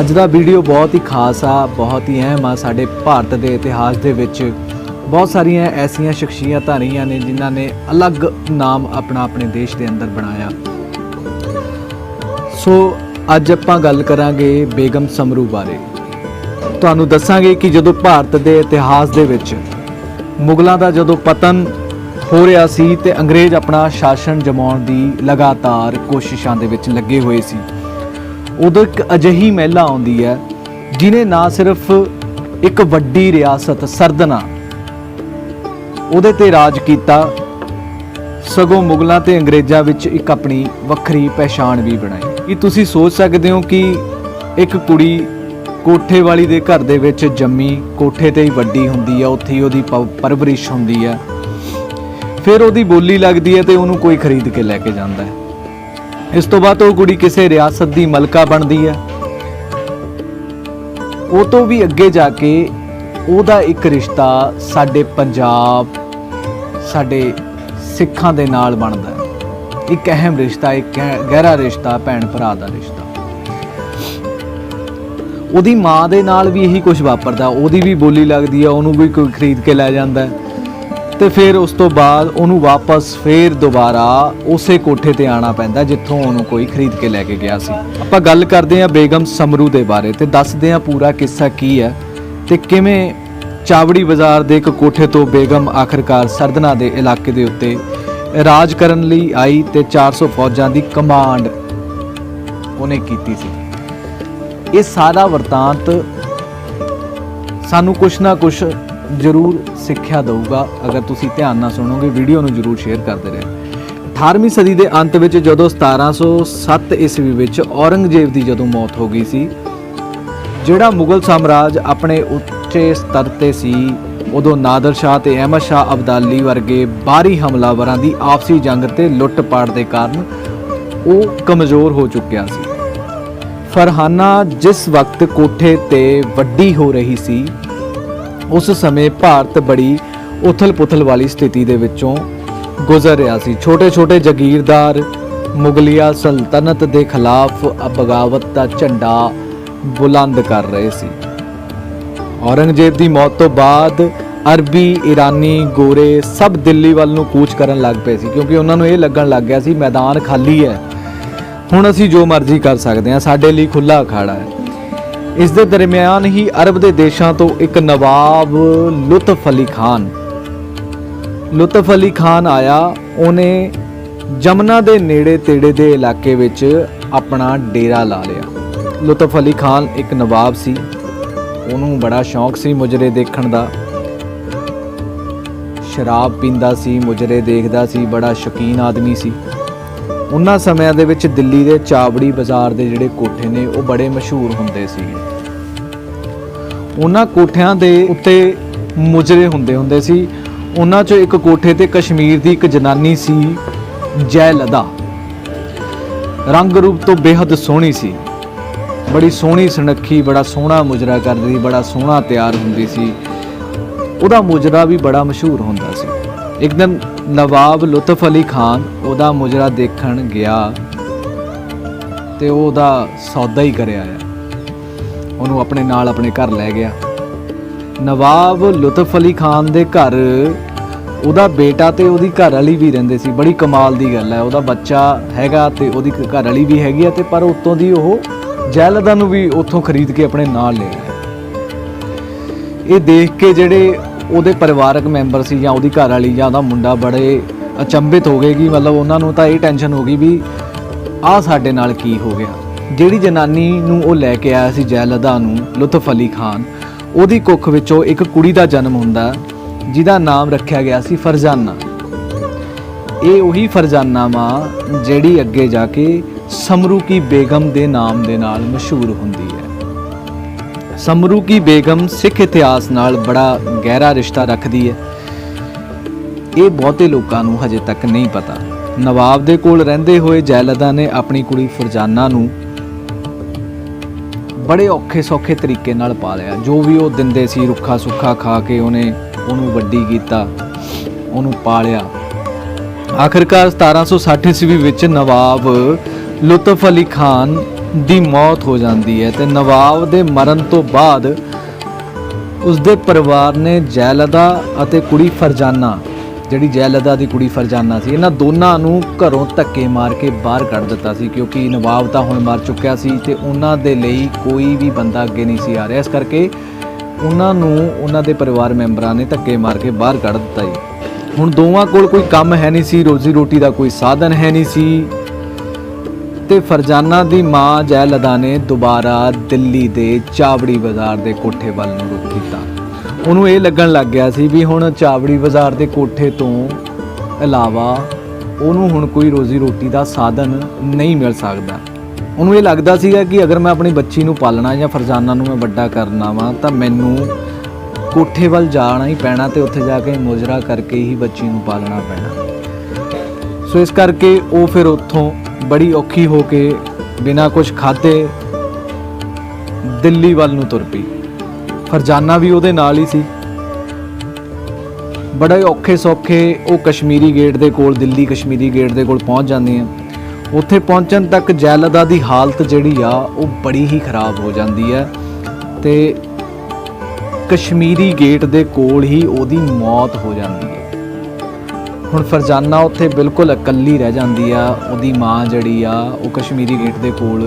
ਅੱਜ ਦਾ ਵੀਡੀਓ ਬਹੁਤ ਹੀ ਖਾਸ ਆ, ਬਹੁਤ ਹੀ ਅਹਿਮ ਆ ਸਾਡੇ ਭਾਰਤ ਦੇ ਇਤਿਹਾਸ ਦੇ ਵਿੱਚ। ਬਹੁਤ ਸਾਰੀਆਂ ਐਸੀਆਂ ਸ਼ਖਸੀਅਤਾਂ ਰਹੀਆਂ ਨੇ ਜਿਨ੍ਹਾਂ ਨੇ ਅਲੱਗ ਨਾਮ ਆਪਣਾ ਆਪਣੇ ਦੇਸ਼ ਦੇ ਅੰਦਰ ਬਣਾਇਆ। ਸੋ ਅੱਜ ਆਪਾਂ ਗੱਲ ਕਰਾਂਗੇ ਬੇਗਮ ਸਮਰੂ ਬਾਰੇ। ਤੁਹਾਨੂੰ ਦੱਸਾਂਗੇ ਕਿ ਜਦੋਂ ਭਾਰਤ ਦੇ ਇਤਿਹਾਸ ਦੇ ਵਿੱਚ ਮੁਗਲਾਂ ਦਾ ਜਦੋਂ ਪਤਨ ਹੋ ਰਿਹਾ ਸੀ ਤੇ ਅੰਗਰੇਜ਼ ਆਪਣਾ ਸ਼ਾਸਨ ਜਮਾਉਣ ਦੀ ਲਗਾਤਾਰ ਕੋਸ਼ਿਸ਼ਾਂ ਦੇ ਵਿੱਚ ਲੱਗੇ ਹੋਏ ਸੀ ਉਦੋਂ ਇੱਕ ਅਜਿਹੀ ਮਹਿਲਾ ਆਉਂਦੀ ਹੈ ਜਿਨੇ ਨਾ ਸਿਰਫ ਇੱਕ ਵੱਡੀ ਰਿਆਸਤ ਸਰਦਨਾ, ਉਹਦੇ ਤੇ ਰਾਜ ਕੀਤਾ, ਸਗੋਂ ਮੁਗਲਾਂ ਤੇ ਅੰਗਰੇਜ਼ਾਂ ਵਿੱਚ ਇੱਕ ਆਪਣੀ ਵੱਖਰੀ ਪਹਿਚਾਣ ਵੀ ਬਣਾਈ। ਕੀ ਤੁਸੀਂ ਸੋਚ ਸਕਦੇ ਹੋ ਕਿ ਇੱਕ ਕੁੜੀ ਕੋਠੇ ਵਾਲੀ ਦੇ ਘਰ ਦੇ ਵਿੱਚ ਜੰਮੀ, ਕੋਠੇ ਤੇ ਹੀ ਵੱਡੀ ਹੁੰਦੀ ਹੈ, ਉੱਥੇ ਹੀ ਉਹਦੀ ਪ- ਪਰਵਰਿਸ਼ ਹੁੰਦੀ ਹੈ, ਫਿਰ ਉਹਦੀ ਬੋਲੀ ਲੱਗਦੀ ਹੈ ਤੇ ਉਹਨੂੰ ਕੋਈ ਖਰੀਦ ਕੇ ਲੈ ਕੇ ਜਾਂਦਾ ਹੈ? ਇਸ ਤੋਂ ਬਾਅਦ ਉਹ ਕੁੜੀ ਕਿਸੇ ਰਿਆਸਤ ਦੀ ਮਲਕਾ ਬਣਦੀ ਹੈ। ਉਹ ਤੋਂ ਵੀ ਅੱਗੇ ਜਾ ਕੇ ਉਹਦਾ ਇੱਕ ਰਿਸ਼ਤਾ ਸਾਡੇ ਪੰਜਾਬ, ਸਾਡੇ ਸਿੱਖਾਂ ਦੇ ਨਾਲ ਬਣਦਾ ਹੈ। ਇੱਕ ਅਹਿਮ ਰਿਸ਼ਤਾ, ਇੱਕ ਗਹਿ- ਗਹਿਰਾ ਰਿਸ਼ਤਾ, ਭੈਣ ਭਰਾ ਦਾ ਰਿਸ਼ਤਾ। ਉਹਦੀ ਮਾਂ ਦੇ ਨਾਲ ਵੀ ਇਹੀ ਕੁਝ ਵਾਪਰਦਾ। ਉਹਦੀ ਵੀ ਬੋਲੀ ਲੱਗਦੀ ਹੈ, ਉਹਨੂੰ ਵੀ ਕੋਈ ਖਰੀਦ ਕੇ ਲੈ ਜਾਂਦਾ ਤੇ ਫਿਰ ਉਸ ਤੋਂ ਬਾਅਦ ਉਹਨੂੰ ਵਾਪਸ ਫੇਰ ਦੁਬਾਰਾ ਉਸੇ ਕੋਠੇ ਤੇ ਆਣਾ ਪੈਂਦਾ ਜਿੱਥੋਂ ਉਹਨੂੰ ਕੋਈ ਖਰੀਦ ਕੇ ਲੈ ਕੇ ਗਿਆ ਸੀ। ਆਪਾਂ ਗੱਲ ਕਰਦੇ ਹਾਂ ਬੇਗਮ ਸਮਰੂ ਦੇ ਬਾਰੇ ਤੇ ਦੱਸਦੇ ਹਾਂ ਪੂਰਾ ਕਿੱਸਾ ਕੀ ਹੈ ਤੇ ਕਿਵੇਂ ਚਾਵੜੀ ਬਾਜ਼ਾਰ ਦੇ ਇੱਕ ਕੋਠੇ ਤੋਂ ਬੇਗਮ ਆਖਰਕਾਰ ਸਰਦਨਾ ਦੇ ਇਲਾਕੇ ਦੇ ਉੱਤੇ ਰਾਜ ਕਰਨ ਲਈ ਆਈ ਤੇ 400 ਫੌਜਾਂ ਦੀ ਕਮਾਂਡ ਉਹਨੇ ਕੀਤੀ ਸੀ। ਇਹ ਸਾਰਾ ਵਰਤਾਂਤ ਸਾਨੂੰ ਕੁਛ ਨਾ ਕੁਛ ਜ਼ਰੂਰ ਸਿੱਖਿਆ ਦੇਊਗਾ, ਅਗਰ ਤੁਸੀਂ ਧਿਆਨ ਨਾਲ ਸੁਣੋਗੇ ਵੀਡੀਓ ਨੂੰ ਜ਼ਰੂਰ ਸ਼ੇਅਰ ਕਰਦੇ ਰਹੋ। 18ਵੀਂ ਸਦੀ ਦੇ ਅੰਤ ਵਿੱਚ ਜਦੋਂ 1707 ਈਸਵੀ ਵਿੱਚ ਔਰੰਗਜ਼ੇਬ ਦੀ ਜਦੋਂ ਮੌਤ ਹੋ ਗਈ ਸੀ, ਜਿਹੜਾ ਮੁਗਲ ਸਾਮਰਾਜ ਆਪਣੇ ਉੱਚੇ ਸਤਰ ਤੇ ਸੀ, ਉਦੋਂ ਨਾਦਰ ਸ਼ਾਹ ਤੇ ਅਹਿਮਦ ਸ਼ਾਹ ਅਬਦਾਲੀ ਵਰਗੇ ਬਾਹਰੀ ਹਮਲਾਵਰਾਂ ਦੀ ਆਪਸੀ ਜੰਗ ਤੇ ਲੁੱਟ-ਪਾਟ ਦੇ ਕਾਰਨ ਉਹ ਕਮਜ਼ੋਰ ਹੋ ਚੁੱਕਿਆ ਸੀ। ਫਰਹਾਨਾ ਜਿਸ ਵਕਤ ਕੋਠੇ ਤੇ ਵੱਡੀ ਹੋ ਰਹੀ ਸੀ ਉਸ ਸਮੇਂ ਭਾਰਤ ਬੜੀ ਉਥਲ-ਪੁਥਲ ਵਾਲੀ ਸਥਿਤੀ ਦੇ ਵਿੱਚੋਂ ਗੁਜ਼ਰ ਰਿਹਾ ਸੀ। ਛੋਟੇ-ਛੋਟੇ ਜ਼ਗੀਰਦਾਰ ਮੁਗਲਿਆ ਸਲਤਨਤ ਦੇ ਖਿਲਾਫ ਬਗਾਵਤ ਦਾ ਝੰਡਾ ਬੁਲੰਦ ਕਰ ਰਹੇ ਸੀ। ਔਰੰਗਜ਼ੇਬ ਦੀ ਮੌਤ ਤੋਂ ਬਾਅਦ ਅਰਬੀ ਈਰਾਨੀ ਗੋਰੇ ਸਭ ਦਿੱਲੀ ਵੱਲ ਨੂੰ ਕੂਚ ਕਰਨ ਲੱਗ ਪਏ ਸੀ ਕਿਉਂਕਿ ਉਹਨਾਂ ਨੂੰ ਇਹ ਲੱਗਣ ਲੱਗ ਗਿਆ ਸੀ, ਮੈਦਾਨ ਖਾਲੀ ਹੈ। ਹੁਣ ਅਸੀਂ ਜੋ ਮਰਜ਼ੀ ਕਰ ਸਕਦੇ ਹਾਂ, ਸਾਡੇ ਲਈ ਖੁੱਲਾ ਅਖਾੜਾ ਹੈ। ਇਸ ਦੇ ਦਰਮਿਆਨ ਹੀ ਅਰਬ ਦੇ ਦੇਸ਼ਾਂ ਤੋਂ ਇੱਕ ਨਵਾਬ ਲੁਤਫ ਅਲੀ ਖਾਨ। ਲੁਤਫ ਅਲੀ ਖਾਨ ਆਇਆ, ਉਹਨੇ ਜਮਨਾ ਦੇ ਨੇੜੇ ਤੇੜੇ ਦੇ ਇਲਾਕੇ ਵਿੱਚ ਆਪਣਾ ਡੇਰਾ ਲਾ ਲਿਆ। ਲੁਤਫ ਅਲੀ ਖਾਨ ਇੱਕ ਨਵਾਬ ਸੀ। ਉਹਨੂੰ ਬੜਾ ਸ਼ੌਂਕ ਸੀ ਮੁਜਰੇ ਦੇਖਣ ਦਾ। ਸ਼ਰਾਬ ਪੀਂਦਾ ਸੀ, ਮੁਜਰੇ ਦੇਖਦਾ ਸੀ, ਬੜਾ ਸ਼ੌਕੀਨ ਆਦਮੀ ਸੀ। ਉਹਨਾਂ ਸਮਿਆਂ ਦੇ ਵਿੱਚ ਦਿੱਲੀ ਦੇ ਚਾਵੜੀ ਬਾਜ਼ਾਰ ਦੇ ਜਿਹੜੇ ਕੋਠੇ ਨੇ, ਉਹ ਬੜੇ ਮਸ਼ਹੂਰ ਹੁੰਦੇ ਸੀ। ਉਹਨਾਂ ਕੋਠਿਆਂ ਦੇ ਉੱਤੇ ਮੁਜਰੇ ਹੁੰਦੇ ਹੁੰਦੇ ਸੀ। ਉਹਨਾਂ ਚੋਂ ਇੱਕ ਕੋਠੇ ਤੇ ਕਸ਼ਮੀਰ ਦੀ ਇੱਕ ਜਨਾਨੀ ਸੀ, ਜੈ ਲਦਾ। ਰੰਗ ਰੂਪ ਤੋਂ ਬੇਹੱਦ ਸੋਹਣੀ ਸੀ। ਬੜੀ ਸੋਹਣੀ ਸੁਨੱਖੀ, ਬੜਾ ਸੋਹਣਾ ਮੁਜਰਾ ਕਰਦੀ, ਬੜਾ ਸੋਹਣਾ ਤਿਆਰ ਹੁੰਦੀ ਸੀ। ਉਹਦਾ ਮੁਜਰਾ ਵੀ ਬੜਾ ਮਸ਼ਹੂਰ ਹੁੰਦਾ ਸੀ। ਇੱਕ ਦਿਨ ਨਵਾਬ ਲੁਤਫ ਅਲੀ ਖਾਨ ਉਹਦਾ ਮੁਜਰਾ ਦੇਖਣ ਗਿਆ ਤੇ ਉਹ ਉਹਦਾ ਸੌਦਾ ਹੀ ਕਰਿਆ ਆ। ਉਹਨੂੰ ਆਪਣੇ ਨਾਲ ਆਪਣੇ ਘਰ ਲੈ ਗਿਆ। ਨਵਾਬ ਲੁਤਫ ਅਲੀ ਖਾਨ ਦੇ ਘਰ, ਉਹਦਾ ਬੇਟਾ ਤੇ ਉਹਦੀ ਘਰ ਵਾਲੀ ਵੀ ਰਹਿੰਦੇ ਸੀ। ਬੜੀ ਕਮਾਲ ਦੀ ਗੱਲ ਹੈ ਉਹਦਾ ਬੱਚਾ ਹੈਗਾ ਤੇ ਉਹਦੀ ਘਰ ਵਾਲੀ ਵੀ ਹੈਗੀ ਆ ਤੇ ਪਰ ਉਤੋਂ ਦੀ ਉਹ ਜੈਲਦਾਂ ਨੂੰ ਵੀ ਉੱਥੋਂ ਖਰੀਦ ਕੇ ਆਪਣੇ ਨਾਲ ਲੈ ਆਇਆ। ਇਹ ਦੇਖ ਕੇ ਜਿਹੜੇ ਉਹਦੇ ਪਰਿਵਾਰਕ ਮੈਂਬਰ ਸੀ ਜਾਂ ਉਹਦੀ ਘਰ ਵਾਲੀ ਜਾਂ ਉਹਦਾ ਮੁੰਡਾ ਬੜੇ ਅਚੰਭਿਤ ਹੋ ਗਏ ਕਿ ਮਤਲਬ ਉਹਨਾਂ ਨੂੰ ਤਾਂ ਇਹ ਟੈਨਸ਼ਨ ਹੋ ਗਈ ਵੀ ਆਹ ਸਾਡੇ ਨਾਲ ਕੀ ਹੋ ਗਿਆ। ਜਿਹੜੀ ਜਨਾਨੀ ਨੂੰ ਉਹ ਲੈ ਕੇ ਆਇਆ ਸੀ ਜੈਲਦਾ ਨੂੰ, ਲੁਤਫ ਅਲੀ ਖਾਨ, ਉਹਦੀ ਕੁੱਖ ਵਿੱਚੋਂ ਇੱਕ ਕੁੜੀ ਦਾ ਜਨਮ ਹੁੰਦਾ, ਜਿਹਦਾ ਨਾਮ ਰੱਖਿਆ ਗਿਆ ਸੀ ਫਰਜ਼ਾਨਾ। ਇਹ ਉਹੀ ਫਰਜ਼ਾਨਾ ਮਾਂ ਜਿਹੜੀ ਅੱਗੇ ਜਾ ਕੇ ਸਮਰੂ ਕੀ ਬੇਗਮ ਦੇ ਨਾਮ ਦੇ ਨਾਲ ਮਸ਼ਹੂਰ ਹੁੰਦੀ ਹੈ। ਸਮਰੂ ਕੀ ਬੇਗਮ ਸਿੱਖ ਇਤਿਹਾਸ ਨਾਲ ਬੜਾ ਗਹਿਰਾ ਰਿਸ਼ਤਾ ਰੱਖਦੀ ਹੈ। ਇਹ ਬਹੁਤੇ ਲੋਕਾਂ ਨੂੰ ਹਜੇ ਤੱਕ ਨਹੀਂ ਪਤਾ। ਨਵਾਬ ਦੇ ਕੋਲ ਰਹਿੰਦੇ ਹੋਏ ਜੈਲਦਾ ਨੇ ਆਪਣੀ ਕੁੜੀ ਫਰਜ਼ਾਨਾ ਨੂੰ ਬੜੇ ਔਖੇ ਸੌਖੇ ਤਰੀਕੇ ਨਾਲ ਪਾਲਿਆ। ਜੋ ਵੀ ਉਹ ਦਿੰਦੇ ਸੀ, ਰੁੱਖਾ ਸੁੱਖਾ ਖਾ ਕੇ ਉਹਨੇ ਉਹਨੂੰ ਵੱਡੀ ਕੀਤਾ, ਉਹਨੂੰ ਪਾਲਿਆ। ਆਖਰਕਾਰ 1760 ਈਸਵੀ ਵਿੱਚ ਨਵਾਬ ਲੁਤਫ ਅਲੀ ਖਾਨ ਦੀ ਮੌਤ ਹੋ ਜਾਂਦੀ ਹੈ ਤੇ ਨਵਾਬ ਦੇ ਮਰਨ ਤੋਂ ਬਾਅਦ ਉਸਦੇ ਪਰਿਵਾਰ ਨੇ ਜੈਲਦਾ ਅਤੇ ਕੁੜੀ ਫਰਜ਼ਾਨਾ, ਜਿਹੜੀ ਜੈਲਦਾ ਦੀ ਕੁੜੀ ਫਰਜ਼ਾਨਾ ਸੀ, ਇਹਨਾਂ ਦੋਨਾਂ ਨੂੰ ਘਰੋਂ ਧੱਕੇ ਮਾਰ ਕੇ ਬਾਹਰ ਕੱਢ ਦਿੱਤਾ ਸੀ, ਕਿਉਂਕਿ ਨਵਾਬ ਤਾਂ ਹੁਣ ਮਰ ਚੁੱਕਿਆ ਸੀ ਤੇ ਉਹਨਾਂ ਦੇ ਲਈ ਕੋਈ ਵੀ ਬੰਦਾ ਅੱਗੇ ਨਹੀਂ ਸੀ ਆ ਰਿਹਾ। ਇਸ ਕਰਕੇ ਉਹਨਾਂ ਨੂੰ ਉਹਨਾਂ ਦੇ ਪਰਿਵਾਰ ਮੈਂਬਰਾਂ ਨੇ ਧੱਕੇ ਮਾਰ ਕੇ ਬਾਹਰ ਕੱਢ ਦਿੱਤਾ ਜੀ। ਹੁਣ ਦੋਵਾਂ ਕੋਲ ਕੋਈ ਕੰਮ ਹੈ ਨਹੀਂ ਸੀ, ਰੋਜ਼ੀ ਰੋਟੀ ਦਾ ਕੋਈ ਸਾਧਨ ਹੈ ਨਹੀਂ ਸੀ ਤੇ ਫਰਜ਼ਾਨਾ ਦੀ ਮਾਂ ਜੈ ਜੈਲਦਾ ਨੇ ਦੁਬਾਰਾ ਦਿੱਲੀ ਦੇ ਚਾਵੜੀ ਬਾਜ਼ਾਰ ਦੇ ਕੋਠੇ ਵੱਲ ਨੂੰ ਰੁਖ ਕੀਤਾ ਉਹਨੂੰ ਇਹ ਲੱਗਣ ਲੱਗ ਗਿਆ ਸੀ ਵੀ ਹੁਣ ਚਾਵੜੀ ਬਾਜ਼ਾਰ ਦੇ ਕੋਠੇ ਤੋਂ ਇਲਾਵਾ ਉਹਨੂੰ ਹੁਣ ਕੋਈ ਰੋਜ਼ੀ ਰੋਟੀ ਦਾ ਸਾਧਨ ਨਹੀਂ ਮਿਲ ਸਕਦਾ। ਉਹਨੂੰ ਇਹ ਲੱਗਦਾ ਸੀਗਾ ਕਿ ਅਗਰ ਮੈਂ ਆਪਣੀ ਬੱਚੀ ਨੂੰ ਪਾਲਣਾ ਜਾਂ ਫਰਜ਼ਾਨਾ ਨੂੰ ਮੈਂ ਵੱਡਾ ਕਰਨਾ ਵਾਂ, ਤਾਂ ਮੈਨੂੰ ਕੋਠੇ ਵੱਲ ਜਾਣਾ ਹੀ ਪੈਣਾ ਤੇ ਉੱਥੇ ਜਾ ਕੇ ਮੁਜਰਾ ਕਰਕੇ ਹੀ ਬੱਚੀ ਨੂੰ ਪਾਲਣਾ ਪੈਣਾ। ਸੋ ਇਸ ਕਰਕੇ ਉਹ ਫਿਰ ਉੱਥੋਂ ਬੜੀ ਔਖੀ ਹੋ ਕੇ ਬਿਨਾਂ ਕੁਝ ਖਾਦੇ ਦਿੱਲੀ ਵੱਲ ਨੂੰ ਤੁਰ ਪਈ। ਫਰਜ਼ਾਨਾ ਵੀ ਉਹਦੇ ਨਾਲ ਹੀ ਸੀ। ਬੜੇ ਔਖੇ ਸੌਖੇ ਉਹ ਕਸ਼ਮੀਰੀ ਗੇਟ ਦੇ ਕੋਲ, ਦਿੱਲੀ ਕਸ਼ਮੀਰੀ ਗੇਟ ਦੇ ਕੋਲ ਪਹੁੰਚ ਜਾਂਦੀ ਹੈ ਉੱਥੇ ਪਹੁੰਚਣ ਤੱਕ ਜੈਲਦਾ ਦੀ ਹਾਲਤ ਜਿਹੜੀ ਆ, ਉਹ ਬੜੀ ਹੀ ਖਰਾਬ ਹੋ ਜਾਂਦੀ ਹੈ ਤੇ ਕਸ਼ਮੀਰੀ ਗੇਟ ਦੇ ਕੋਲ ਹੀ ਉਹਦੀ ਮੌਤ ਹੋ ਜਾਂਦੀ। ਹੈ ਹੁਣ ਫਰਜ਼ਾਨਾ ਉੱਥੇ ਬਿਲਕੁਲ ਇਕੱਲੀ ਰਹਿ ਜਾਂਦੀ ਆ, ਉਹਦੀ ਮਾਂ ਜਿਹੜੀ ਆ, ਉਹ ਕਸ਼ਮੀਰੀ ਗੇਟ ਦੇ ਕੋਲ,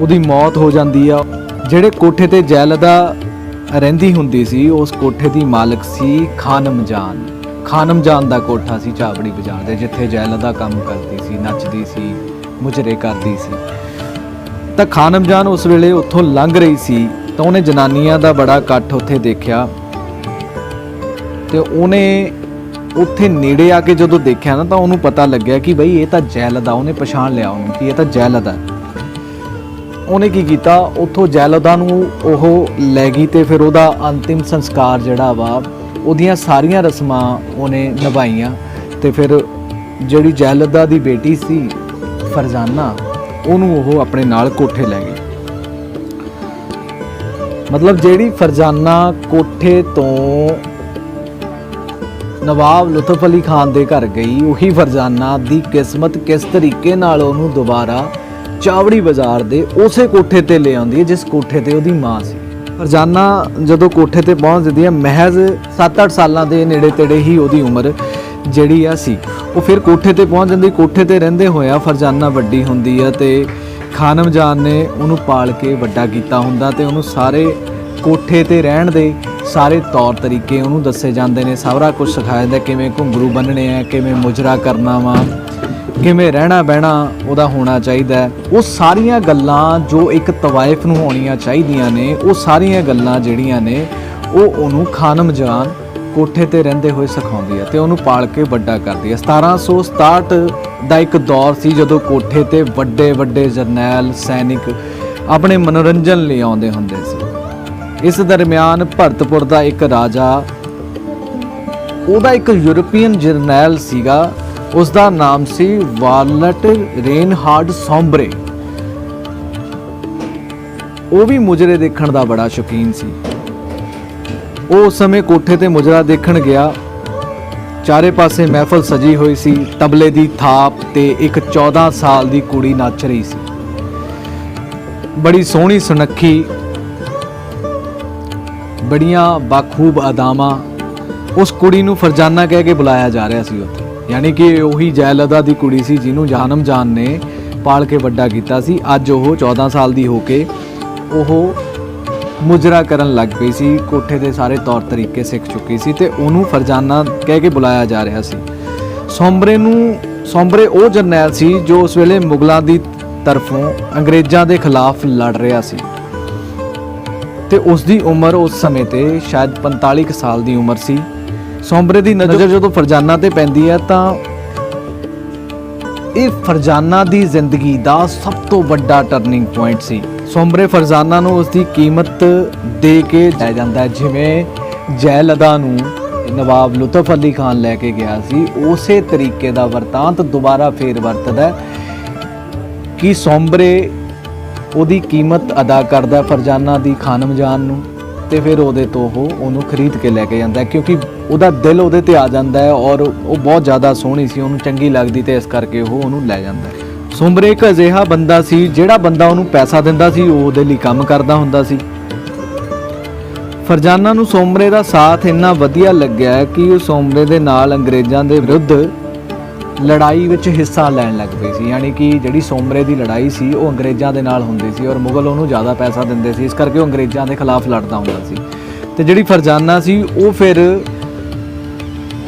ਉਹਦੀ ਮੌਤ ਹੋ ਜਾਂਦੀ ਆ। ਜਿਹੜੇ ਕੋਠੇ ਤੇ ਜੈਲਦਾ ਰਹਿੰਦੀ ਹੁੰਦੀ ਸੀ, ਉਸ ਕੋਠੇ ਦੀ ਮਾਲਕ ਸੀ ਖਾਨਮ ਜਾਨ। ਖਾਨਮ ਜਾਨ ਦਾ ਕੋਠਾ ਸੀ ਚਾਵੜੀ ਬਾਜ਼ਾਰ ਦੇ, ਜਿੱਥੇ ਜੈਲਦਾ ਕੰਮ ਕਰਦੀ ਸੀ, ਨੱਚਦੀ ਸੀ, ਮੁਜਰੇ ਕਰਦੀ ਸੀ। ਤਾਂ ਖਾਨਮ ਜਾਨ ਉਸ ਵੇਲੇ ਉੱਥੋਂ ਲੰਘ ਰਹੀ ਸੀ, ਤਾਂ ਉਹਨੇ ਜਨਾਨੀਆਂ ਦਾ ਬੜਾ ਇਕੱਠ ਉੱਥੇ ਦੇਖਿਆ। ਤੇ ਉਹਨੇ ਉੱਥੇ ਨੇੜੇ ਆ ਕੇ ਜਦੋਂ ਦੇਖਿਆ ਨਾ ਤਾਂ ਉਹਨੂੰ ਪਤਾ ਲੱਗਿਆ ਕਿ ਬਈ ਇਹ ਤਾਂ ਜੈਲਦਾ, ਉਹਨੇ ਪਛਾਣ ਲਿਆ ਉਹਨੂੰ ਕਿ ਇਹ ਤਾਂ ਜੈਲਦਾ। ਉਹਨੇ ਕੀ ਕੀਤਾ? ਉੱਥੋਂ ਜੈਲਦਾ ਨੂੰ ਉਹ ਲੈ ਗਈ ਤੇ ਫਿਰ ਉਹਦਾ ਅੰਤਿਮ ਸੰਸਕਾਰ ਜਿਹੜਾ ਵਾ, ਉਹਦੀਆਂ ਸਾਰੀਆਂ ਰਸਮਾਂ ਉਹਨੇ ਨਿਭਾਈਆਂ ਤੇ ਫਿਰ ਜਿਹੜੀ ਜੈਲਦਾ ਦੀ ਬੇਟੀ ਸੀ ਫਰਜ਼ਾਨਾ, ਉਹਨੂੰ ਉਹ ਆਪਣੇ ਨਾਲ ਕੋਠੇ ਲੈ ਗਈ। ਮਤਲਬ ਜਿਹੜੀ ਫਰਜ਼ਾਨਾ ਕੋਠੇ ਤੋਂ ਨਵਾਬ ਲੁਤਫ ਅਲੀ ਖਾਨ ਦੇ ਘਰ ਗਈ। ਉਹੀ ਫਰਜ਼ਾਨਾ ਦੀ ਕਿਸਮਤ ਕਿਸ ਤਰੀਕੇ ਨਾਲ ਉਹਨੂੰ ਦੁਬਾਰਾ ਚਾਵੜੀ ਬਾਜ਼ਾਰ ਦੇ ਉਸੇ ਕੋਠੇ ਤੇ ਲੈ ਆਉਂਦੀ ਹੈ, ਜਿਸ ਕੋਠੇ ਤੇ ਉਹਦੀ ਮਾਂ ਸੀ। ਫਰਜ਼ਾਨਾ ਜਦੋਂ ਕੋਠੇ ਤੇ ਪਹੁੰਚਦੀ ਹੈ, ਮਹਿਜ਼ 7-8 ਸਾਲਾਂ ਦੇ ਨੇੜੇ ਤੇੜੇ ਹੀ ਉਹਦੀ ਉਮਰ ਜਿਹੜੀ ਆ ਸੀ। ਉਹ ਫਿਰ ਕੋਠੇ ਤੇ ਪਹੁੰਚ ਜਾਂਦੀ, ਕੋਠੇ ਤੇ ਰਹਿੰਦੇ ਹੋਇਆ ਫਰਜ਼ਾਨਾ ਵੱਡੀ ਹੁੰਦੀ ਆ ਤੇ ਖਾਨਮ ਜਾਨ ਨੇ ਉਹਨੂੰ ਪਾਲ ਕੇ ਵੱਡਾ ਕੀਤਾ ਹੁੰਦਾ ਤੇ ਉਹਨੂੰ ਸਾਰੇ ਕੋਠੇ ਤੇ ਰਹਿਣ ਦੇ ਸਾਰੇ ਤੌਰ ਤਰੀਕੇ ਉਹਨੂੰ ਦੱਸੇ ਜਾਂਦੇ ਨੇ, ਸਾਰਾ ਕੁਝ ਸਿਖਾਇਆ ਜਾਂਦਾ, ਕਿਵੇਂ ਘੁੰਗਰੂ ਬੰਨਣੇ ਆ, ਕਿਵੇਂ ਮੁਜਰਾ ਕਰਨਾ ਵਾ, ਕਿਵੇਂ ਰਹਿਣਾ ਬਹਿਣਾ ਉਹਦਾ ਹੋਣਾ ਚਾਹੀਦਾ ਉਹ ਸਾਰੀਆਂ ਗੱਲਾਂ ਜੋ ਇੱਕ ਤਵਾਇਫ ਨੂੰ ਹੋਣੀਆਂ ਚਾਹੀਦੀਆਂ ਨੇ, ਉਹ ਸਾਰੀਆਂ ਗੱਲਾਂ ਜਿਹੜੀਆਂ ਨੇ, ਉਹ ਉਹਨੂੰ ਖਾਨਮ ਜਾਨ ਕੋਠੇ ਤੇ ਰਹਿੰਦੇ ਹੋਏ ਸਿਖਾਉਂਦੀ ਹੈ ਤੇ ਉਹਨੂੰ ਪਾਲ ਕੇ ਵੱਡਾ ਕਰਦੀ ਹੈ। 1767 ਦਾ ਇੱਕ ਦੌਰ ਸੀ ਜਦੋਂ ਕੋਠੇ ਤੇ ਵੱਡੇ ਵੱਡੇ ਜਰਨੈਲ, ਸੈਨਿਕ ਆਪਣੇ ਮਨੋਰੰਜਨ ਲਈ ਆਉਂਦੇ ਹੁੰਦੇ ਸੀ। ਇਸ ਦਰਮਿਆਨ ਭਰਤਪੁਰ ਦਾ ਇੱਕ ਰਾਜਾ, ਉਹਦਾ ਇੱਕ ਯੂਰਪੀਅਨ ਜਰਨੈਲ ਸੀਗਾ ਉਸ ਦਾ ਨਾਮ ਸੀ ਵਾਰਲਟ ਰੇਨਹਾਰਡ ਸੌਂਬਰੇ। ਉਹ ਵੀ ਮੁਜਰੇ ਦੇਖਣ ਦਾ ਬੜਾ ਸ਼ੌਕੀਨ ਸੀ। ਉਹ ਉਸ ਸਮੇਂ ਕੋਠੇ ਤੇ ਮੁਜਰਾ ਦੇਖਣ ਗਿਆ। ਚਾਰੇ ਪਾਸੇ ਮਹਿਫਲ ਸਜੀ ਹੋਈ ਸੀ। ਤਬਲੇ ਦੀ ਥਾਪ ਤੇ ਇੱਕ 14 ਸਾਲ ਦੀ ਕੁੜੀ ਨੱਚ ਰਹੀ ਸੀ। ਬੜੀ ਸੋਹਣੀ ਸੁਨੱਖੀ ਬੜੀਆਂ ਬਾਖੂਬ ਅਦਾਵਾਂ ਉਸ ਕੁੜੀ ਨੂੰ ਫਰਜ਼ਾਨਾ ਕਹਿ ਕੇ ਬੁਲਾਇਆ ਜਾ ਰਿਹਾ ਸੀ ਉੱਥੇ। ਯਾਨੀ ਕਿ ਉਹੀ ਜੈਲਦਾ ਦੀ ਕੁੜੀ ਸੀ ਜਿਹਨੂੰ ਜਾਨਮ ਜਾਨ ਨੇ ਪਾਲ ਕੇ ਵੱਡਾ ਕੀਤਾ ਸੀ। ਅੱਜ ਉਹ 14 ਸਾਲ ਦੀ ਹੋ ਕੇ ਉਹ ਮੁਜਰਾ ਕਰਨ ਲੱਗ ਪਈ ਸੀ। ਕੋਠੇ ਦੇ ਸਾਰੇ ਤੌਰ ਤਰੀਕੇ ਸਿੱਖ ਚੁੱਕੀ ਸੀ ਤੇ ਉਹਨੂੰ ਫਰਜ਼ਾਨਾ ਕਹਿ ਕੇ ਬੁਲਾਇਆ ਜਾ ਰਿਹਾ ਸੀ। ਸੌਂਬਰੇ ਨੂੰ ਸੌਂਬਰੇ ਉਹ ਜਰਨੈਲ ਸੀ ਜੋ ਉਸ ਵੇਲੇ ਮੁਗਲਾਂ ਦੀ ਤਰਫੋਂ ਅੰਗਰੇਜ਼ਾਂ ਦੇ ਖਿਲਾਫ ਲੜ ਰਿਹਾ ਸੀ। ਤੇ ਉਸ ਦੀ ਉਮਰ ਉਸ ਸਮੇਂ ਤੇ ਸ਼ਾਇਦ 45 ਕੁ ਸਾਲ ਦੀ ਉਮਰ ਸੀ। ਸੌਂਬਰੇ ਦੀ ਨਜ਼ਰ ਜਦੋਂ ਫਰਜ਼ਾਨਾ ਤੇ ਪੈਂਦੀ ਹੈ ਤਾਂ ਇਹ ਫਰਜ਼ਾਨਾ ਦੀ ਜ਼ਿੰਦਗੀ ਦਾ ਸਭ ਤੋਂ ਵੱਡਾ ਟਰਨਿੰਗ ਪੁਆਇੰਟ ਸੀ। ਸੌਂਬਰੇ ਫਰਜ਼ਾਨਾ ਨੂੰ ਉਸ ਦੀ ਕੀਮਤ ਦੇ ਕੇ ਲੈ ਜਾਂਦਾ ਹੈ ਜਿਵੇਂ ਜੈਲਦਾ ਨੂੰ ਨਵਾਬ ਲੁਤਫ ਅਲੀ ਖਾਨ ਲੈ ਕੇ ਗਿਆ ਸੀ। ਉਸੇ ਤਰੀਕੇ ਦਾ ਵਰਤਾਂਤ ਦੁਬਾਰਾ ਫੇਰ ਵਰਤਦਾ ਕਿ ਸੌਂਬਰੇ ਉਹਦੀ ਕੀਮਤ ਅਦਾ ਕਰਦਾ ਫਰਜ਼ਾਨਾ ਦੀ ਖਾਨਮ ਜਾਨ ਨੂੰ ਤੇ ਫਿਰ ਉਹਦੇ ਤੋਂ ਉਹ ਉਹਨੂੰ ਖਰੀਦ ਕੇ ਲੈ ਕੇ ਜਾਂਦਾ ਕਿਉਂਕਿ ਉਹਦਾ ਦਿਲ ਉਹਦੇ ਤੇ ਆ ਜਾਂਦਾ ਹੈ ਔਰ ਉਹ ਬਹੁਤ ਜ਼ਿਆਦਾ ਸੋਹਣੀ ਸੀ, ਉਹਨੂੰ ਚੰਗੀ ਲੱਗਦੀ ਤੇ ਇਸ ਕਰਕੇ ਉਹ ਉਹਨੂੰ ਲੈ ਜਾਂਦਾ ਹੈ। ਸੋਮਰੇ ਇੱਕ ਅਜਿਹਾ ਬੰਦਾ ਸੀ, ਜਿਹੜਾ ਬੰਦਾ ਉਹਨੂੰ ਪੈਸਾ ਦਿੰਦਾ ਸੀ, ਉਹ ਉਹਦੇ ਲਈ ਕੰਮ ਕਰਦਾ ਹੁੰਦਾ ਸੀ। ਫਰਜ਼ਾਨਾ ਨੂੰ ਸੋਮਰੇ ਦਾ ਸਾਥ ਇੰਨਾ ਵਧੀਆ ਲੱਗਿਆ ਕਿ ਉਹ ਸੋਮਰੇ ਦੇ ਨਾਲ ਅੰਗਰੇਜ਼ਾਂ ਦੇ ਵਿਰੁੱਧ ਲੜਾਈ ਵਿੱਚ ਹਿੱਸਾ ਲੈਣ ਲੱਗ ਪਈ ਸੀ, ਯਾਨੀ ਕਿ ਜਿਹੜੀ ਸੋਮਰੇ ਦੀ ਲੜਾਈ ਸੀ, ਉਹ ਅੰਗਰੇਜ਼ਾਂ ਦੇ ਨਾਲ ਹੁੰਦੀ ਸੀ ਔਰ ਮੁਗਲ ਉਹਨੂੰ ਜ਼ਿਆਦਾ ਪੈਸਾ ਦਿੰਦੇ ਸੀ, ਇਸ ਕਰਕੇ ਉਹ ਅੰਗਰੇਜ਼ਾਂ ਦੇ ਖਿਲਾਫ ਲੜਦਾ ਹੁੰਦਾ ਸੀ। ਤੇ ਜਿਹੜੀ ਫਰਜ਼ਾਨਾ ਸੀ, ਉਹ ਫਿਰ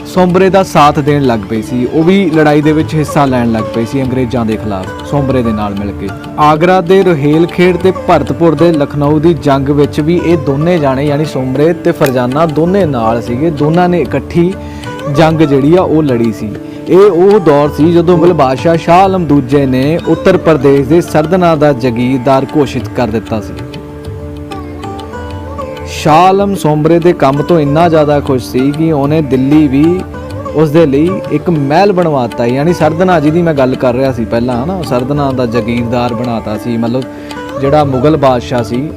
ਸੋਮਰੇ ਦਾ ਸਾਥ ਦੇਣ ਲੱਗ ਪਈ ਸੀ, ਉਹ ਵੀ ਲੜਾਈ ਦੇ ਵਿੱਚ ਹਿੱਸਾ ਲੈਣ ਲੱਗ ਪਈ ਸੀ ਅੰਗਰੇਜ਼ਾਂ ਦੇ ਖਿਲਾਫ, ਸੋਮਰੇ ਦੇ ਨਾਲ ਮਿਲ ਕੇ। ਆਗਰਾ ਦੇ ਰੋਹੇਲ ਖੇਡ ਤੇ ਭਰਤਪੁਰ ਦੇ ਲਖਨਊ ਦੀ ਜੰਗ ਵਿੱਚ ਵੀ ਇਹ ਦੋਨੇ ਜਾਣੇ, ਯਾਨੀ ਸੋਮਰੇ ਤੇ ਫਰਜ਼ਾਨਾ ਦੋਨੇ ਨਾਲ ਸੀਗੇ, ਦੋਨਾਂ ਨੇ ਇਕੱਠੀ ਜੰਗ ਜਿਹੜੀ ਆ ਉਹ ਲੜੀ ਸੀ। ਇਹ ਉਹ ਦੌਰ ਸੀ ਜਦੋਂ ਮੁਗਲ ਬਾਦਸ਼ਾਹ ਸ਼ਾਹ ਆਲਮ ਦੂਜੇ ਨੇ ਉੱਤਰ ਪ੍ਰਦੇਸ਼ ਦੇ ਸਰਦਨਾ ਦਾ ਜਗੀਰਦਾਰ ਘੋਸ਼ਿਤ ਕਰ ਦਿੱਤਾ ਸੀ। ਸ਼ਾਹ ਆਲਮ ਸੋਮਰੇ ਦੇ ਕੰਮ ਤੋਂ ਇੰਨਾ ਜ਼ਿਆਦਾ ਖੁਸ਼ ਸੀ ਕਿ ਉਹਨੇ ਦਿੱਲੀ ਵੀ ਉਸ ਦੇ ਲਈ ਇੱਕ ਮਹਿਲ ਬਣਵਾਤਾ ਯਾਨੀ ਸਰਦਨਾ ਜਿਹਦੀ ਮੈਂ ਗੱਲ ਕਰ ਰਿਹਾ ਸੀ ਪਹਿਲਾਂ, ਹਨਾ? ਸਰਦਨਾ ਦਾ ਜਗੀਰਦਾਰ ਬਣਾਤਾ ਸੀ। ਮਤਲਬ ਜਿਹੜਾ ਮੁਗਲ ਬਾਦਸ਼ਾਹ ਸੀ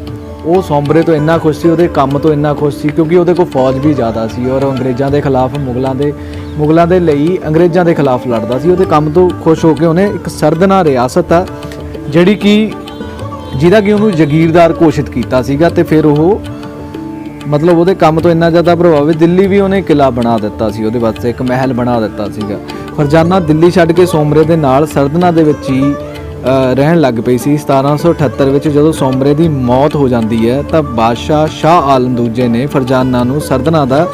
ਉਹ ਸੌਂਬਰੇ ਤੋਂ ਇੰਨਾ ਖੁਸ਼ ਸੀ, ਉਹਦੇ ਕੰਮ ਤੋਂ ਇੰਨਾ ਖੁਸ਼ ਸੀ, ਕਿਉਂਕਿ ਉਹਦੇ ਕੋਲ ਫੌਜ ਵੀ ਜ਼ਿਆਦਾ ਸੀ ਔਰ ਅੰਗਰੇਜ਼ਾਂ ਦੇ ਖਿਲਾਫ ਮੁਗਲਾਂ ਦੇ ਮੁਗਲਾਂ ਦੇ ਲਈ ਅੰਗਰੇਜ਼ਾਂ ਦੇ ਖਿਲਾਫ ਲੜਦਾ ਸੀ, ਉਹਦੇ ਕੰਮ ਤੋਂ ਖੁਸ਼ ਹੋ ਕੇ ਉਹਨੇ ਇੱਕ ਸਰਦਨਾ ਰਿਆਸਤ ਆ, ਜਿਹੜੀ ਕਿ ਜਿਹਦਾ ਕਿ ਉਹਨੂੰ ਜਗੀਰਦਾਰ ਘੋਸ਼ਿਤ ਕੀਤਾ ਸੀਗਾ ਤੇ ਫਿਰ ਉਹ ਮਤਲਬ ਉਹਦੇ ਕੰਮ ਤੋਂ ਇੰਨਾ ਜ਼ਿਆਦਾ ਪ੍ਰਭਾਵਿਤ, ਦਿੱਲੀ ਵੀ ਉਹਨੇ ਕਿਲਾ ਬਣਾ ਦਿੱਤਾ ਸੀ, ਉਹਦੇ ਵਾਸਤੇ ਇੱਕ ਮਹਿਲ ਬਣਾ ਦਿੱਤਾ ਸੀਗਾ। ਫਰਜ਼ਾਨਾ ਦਿੱਲੀ ਛੱਡ ਕੇ ਸੋਮਰੇ ਦੇ ਨਾਲ ਸਰਦਨਾ ਦੇ ਵਿੱਚ ਹੀ ਰਹਿਣ ਲੱਗ ਪਈ ਸੀ। 1778 ਵਿੱਚ ਜਦੋਂ ਸੋਮਰੇ ਦੀ ਮੌਤ ਹੋ ਜਾਂਦੀ ਹੈ, ਤਾਂ ਬਾਦਸ਼ਾਹ ਸ਼ਾਹ ਆਲਮ ਦੂਜੇ ਨੇ ਫਰਜ਼ਾਨਾ ਨੂੰ ਸਰਦਨਾ ਦਾ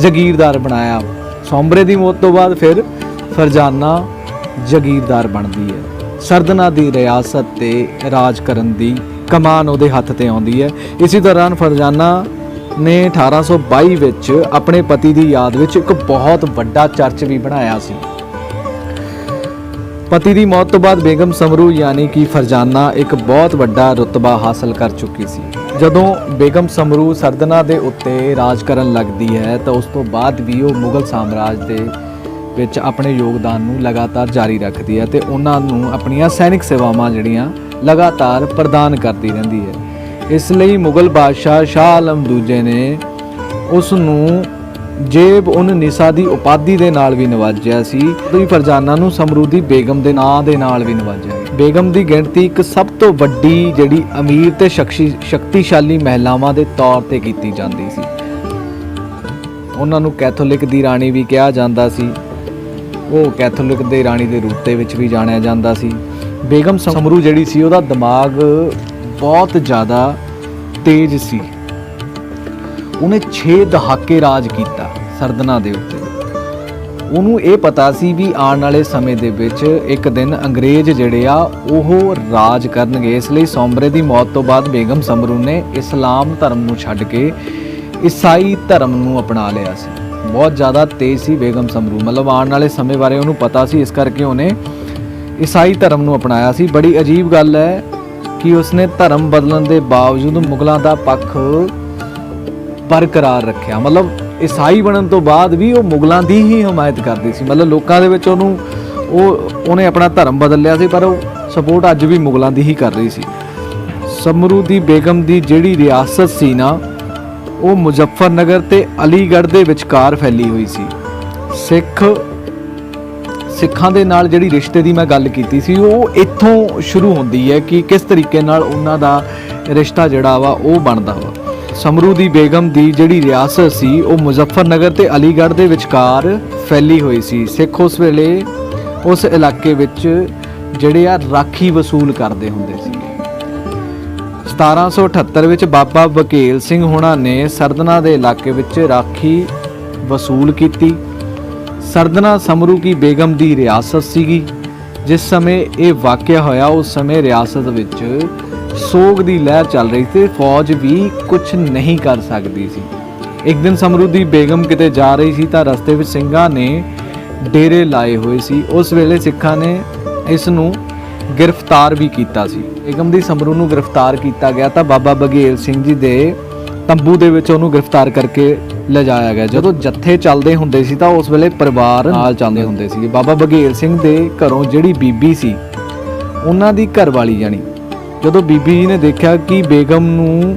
ਜਗੀਰਦਾਰ ਬਣਾਇਆ। ਸੋਮਰੇ ਦੀ ਮੌਤ ਤੋਂ ਬਾਅਦ ਫਿਰ ਫਰਜ਼ਾਨਾ ਜਗੀਰਦਾਰ ਬਣਦੀ ਹੈ। ਸਰਦਨਾ ਦੀ ਰਿਆਸਤ ਤੇ ਰਾਜ ਕਰਨ ਦੀ ਕਮਾਨ ਉਹਦੇ ਹੱਥ ਤੇ ਆਉਂਦੀ ਹੈ। ਇਸੇ ਦੌਰਾਨ ਫਰਜ਼ਾਨਾ ਨੇ 1822 ਵਿੱਚ ਆਪਣੇ ਪਤੀ ਦੀ ਯਾਦ ਵਿੱਚ ਇੱਕ ਬਹੁਤ ਵੱਡਾ ਚਰਚ ਵੀ ਬਣਾਇਆ ਸੀ। ਪਤੀ ਦੀ ਮੌਤ ਤੋਂ ਬਾਅਦ ਬੇਗਮ ਸਮਰੂ ਯਾਨੀ ਕਿ ਫਰਜ਼ਾਨਾ ਇੱਕ ਬਹੁਤ ਵੱਡਾ ਰੁਤਬਾ ਹਾਸਲ ਕਰ ਚੁੱਕੀ ਸੀ। ਜਦੋਂ ਬੇਗਮ ਸਮਰੂ ਸਰਦਨਾ ਦੇ ਉੱਤੇ ਰਾਜ ਕਰਨ ਲੱਗਦੀ ਹੈ ਤਾਂ ਉਸ ਤੋਂ ਬਾਅਦ ਵੀ ਉਹ ਮੁਗਲ ਸਾਮਰਾਜ ਦੇ ਵਿੱਚ ਆਪਣੇ ਯੋਗਦਾਨ ਨੂੰ ਲਗਾਤਾਰ ਜਾਰੀ ਰੱਖਦੀ ਹੈ ਤੇ ਉਹਨਾਂ ਨੂੰ ਆਪਣੀਆਂ ਸੈਨਿਕ ਸੇਵਾਵਾਂ ਜਿਹੜੀਆਂ ਲਗਾਤਾਰ ਪ੍ਰਦਾਨ ਕਰਦੀ ਰਹਿੰਦੀ ਹੈ। ਇਸ ਲਈ ਮੁਗਲ ਬਾਦਸ਼ਾਹ ਸ਼ਾਹ ਆਲਮ ਦੂਜੇ ਨੇ ਉਸ ਨੂੰ ਜੇਬ ਉਨ ਨਿਸਾ ਦੀ ਉਪਾਧੀ ਦੇ ਨਾਲ ਵੀ ਨਵਾਜਿਆ ਸੀ। ਤੇ ਫਰਜ਼ਾਨਾ ਨੂੰ ਸਮਰੂਦੀ ਬੇਗਮ ਦੇ ਨਾਂ ਦੇ ਨਾਲ ਵੀ ਨਵਾਜਿਆ ਬੇਗਮ ਦੀ ਗਿਣਤੀ ਇੱਕ ਸਭ ਤੋਂ ਵੱਡੀ ਜਿਹੜੀ ਅਮੀਰ ਤੇ ਸ਼ਖਸੀ ਸ਼ਕਤੀਸ਼ਾਲੀ ਮਹਿਲਾਵਾਂ ਦੇ ਤੌਰ ਤੇ ਕੀਤੀ ਜਾਂਦੀ ਸੀ। ਉਹਨਾਂ ਨੂੰ ਕੈਥੋਲਿਕ ਦੀ ਰਾਣੀ ਵੀ ਕਿਹਾ ਜਾਂਦਾ ਸੀ। ਉਹ ਕੈਥੋਲਿਕ ਦੇ ਰਾਣੀ ਦੇ ਰੂਪ ਦੇ ਵਿੱਚ ਵੀ ਜਾਣਿਆ ਜਾਂਦਾ ਸੀ। ਬੇਗਮ ਸਮਰੂ ਜਿਹੜੀ ਸੀ, ਉਹਦਾ ਦਿਮਾਗ ਬਹੁਤ ਜ਼ਿਆਦਾ ਤੇਜ਼ ਸੀ। ਉਹਨੇ 6 ਦਹਾਕੇ ਰਾਜ ਕੀਤਾ ਸਰਦਨਾ ਦੇ ਉੱਤੇ। ਉਹਨੂੰ ਇਹ ਪਤਾ ਸੀ ਵੀ ਆਉਣ ਵਾਲੇ ਸਮੇਂ ਦੇ ਵਿੱਚ ਇੱਕ ਦਿਨ ਅੰਗਰੇਜ਼ ਜਿਹੜੇ ਆ, ਉਹ ਰਾਜ ਕਰਨਗੇ। ਇਸ ਲਈ ਸੋਮਰੇ ਦੀ ਮੌਤ ਤੋਂ ਬਾਅਦ ਬੇਗਮ ਸਮਰੂ ਨੇ ਇਸਲਾਮ ਧਰਮ ਨੂੰ ਛੱਡ ਕੇ ਈਸਾਈ ਧਰਮ ਨੂੰ ਅਪਣਾ ਲਿਆ ਸੀ। ਬਹੁਤ ਜ਼ਿਆਦਾ ਤੇਜ਼ ਸੀ ਬੇਗਮ ਸਮਰੂ। ਮਤਲਬ ਆਉਣ ਵਾਲੇ ਸਮੇਂ ਬਾਰੇ ਉਹਨੂੰ ਪਤਾ ਸੀ, ਇਸ ਕਰਕੇ ਉਹਨੇ ਈਸਾਈ ਧਰਮ ਨੂੰ ਅਪਣਾਇਆ ਸੀ। ਬੜੀ ਅਜੀਬ ਗੱਲ ਹੈ ਕਿ ਉਸਨੇ ਧਰਮ ਬਦਲਣ ਦੇ ਬਾਵਜੂਦ ਮੁਗਲਾਂ ਦਾ ਪੱਖ ਬਰਕਰਾਰ ਰੱਖਿਆ। ਮਤਲਬ ਈਸਾਈ ਬਣਨ ਤੋਂ ਬਾਅਦ ਵੀ ਉਹ ਮੁਗਲਾਂ ਦੀ ਹੀ ਹਮਾਇਤ ਕਰਦੀ ਸੀ। ਮਤਲਬ ਲੋਕਾਂ ਦੇ ਵਿੱਚ ਉਹਨੂੰ ਉਹ ਉਹਨੇ ਆਪਣਾ ਧਰਮ ਬਦਲ ਲਿਆ ਸੀ, ਪਰ ਉਹ ਸਪੋਰਟ ਅੱਜ ਵੀ ਮੁਗਲਾਂ ਦੀ ਹੀ ਕਰ ਰਹੀ ਸੀ। ਸਮਰੂ ਦੀ ਬੇਗਮ ਦੀ ਜਿਹੜੀ ਰਿਆਸਤ ਸੀ ਨਾ, ਉਹ ਮੁਜ਼ੱਫਰਨਗਰ ਤੇ ਅਲੀਗੜ੍ਹ ਦੇ ਵਿਚਕਾਰ ਫੈਲੀ ਹੋਈ ਸੀ। ਸਿੱਖ, ਸਿੱਖਾਂ ਦੇ ਨਾਲ ਜਿਹੜੀ ਰਿਸ਼ਤੇ ਦੀ ਮੈਂ ਗੱਲ ਕੀਤੀ ਸੀ, ਉਹ ਇੱਥੋਂ ਸ਼ੁਰੂ ਹੁੰਦੀ ਹੈ ਕਿ ਕਿਸ ਤਰੀਕੇ ਨਾਲ ਉਹਨਾਂ ਦਾ ਰਿਸ਼ਤਾ ਜਿਹੜਾ ਵਾ ਉਹ ਬਣਦਾ ਵਾ। ਸਮਰੂ ਦੀ ਬੇਗਮ ਦੀ ਜਿਹੜੀ ਰਿਆਸਤ ਸੀ, ਉਹ ਮੁਜ਼ੱਫਰਨਗਰ ਤੇ ਅਲੀਗੜ੍ਹ ਦੇ ਵਿਚਕਾਰ ਫੈਲੀ ਹੋਈ ਸੀ। ਸਿੱਖ ਉਸ ਵੇਲੇ ਉਸ ਇਲਾਕੇ ਵਿੱਚ ਜਿਹੜੇ ਆ ਰਾਖੀ ਵਸੂਲ ਕਰਦੇ ਹੁੰਦੇ ਸੀ। 1778 ਵਿੱਚ ਬਾਬਾ ਬਕੇਲ ਸਿੰਘ ਹੋਣਾ ਨੇ ਸਰਦਨਾ ਦੇ ਇਲਾਕੇ ਵਿੱਚ ਰਾਖੀ ਵਸੂਲ ਕੀਤੀ। ਸਰਦਨਾ ਸਮਰੂ ਕੀ ਬੇਗਮ ਦੀ ਰਿਆਸਤ ਸੀਗੀ। ਜਿਸ ਸਮੇਂ ਇਹ ਵਾਕਿਆ ਹੋਇਆ, ਉਸ ਸਮੇਂ ਰਿਆਸਤ ਵਿੱਚ ਸੋਗ ਦੀ ਲਹਿਰ ਚੱਲ ਰਹੀ ਸੀ, ਫੌਜ ਵੀ ਕੁਝ ਨਹੀਂ ਕਰ ਸਕਦੀ ਸੀ। ਇੱਕ ਦਿਨ ਸਮਰੂ ਦੀ ਬੇਗਮ ਕਿਤੇ ਜਾ ਰਹੀ ਸੀ ਤਾਂ ਰਸਤੇ ਵਿੱਚ ਸਿੰਘਾਂ ਨੇ ਡੇਰੇ ਲਾਏ ਹੋਏ ਸੀ। ਉਸ ਵੇਲੇ ਸਿੱਖਾਂ ਨੇ ਇਸ ਨੂੰ ਗ੍ਰਿਫਤਾਰ ਵੀ ਕੀਤਾ ਸੀ। ਬੇਗਮ ਦੀ ਸਮਰੂ ਨੂੰ ਗ੍ਰਿਫਤਾਰ ਕੀਤਾ ਗਿਆ ਤਾਂ ਬਾਬਾ ਬਗੇਲ ਸਿੰਘ ਜੀ ਦੇ ਤੰਬੂ ਦੇ ਵਿੱਚ ਉਹਨੂੰ ਗ੍ਰਿਫਤਾਰ ਕਰਕੇ ਲਿਜਾਇਆ ਗਿਆ। ਜਦੋਂ ਜੱਥੇ ਚੱਲਦੇ ਹੁੰਦੇ ਸੀ ਤਾਂ ਉਸ ਵੇਲੇ ਪਰਿਵਾਰ ਨਾਲ ਚੱਲਦੇ ਹੁੰਦੇ ਸੀ। ਬਾਬਾ ਬਗੇਲ ਸਿੰਘ ਦੇ ਘਰੋਂ ਜਿਹੜੀ ਬੀਬੀ ਸੀ, ਉਹਨਾਂ ਦੀ ਘਰਵਾਲੀ ਜਾਣੀ ਜਦੋਂ ਬੀਬੀ ਜੀ ਨੇ ਦੇਖਿਆ ਕਿ ਬੇਗਮ ਨੂੰ,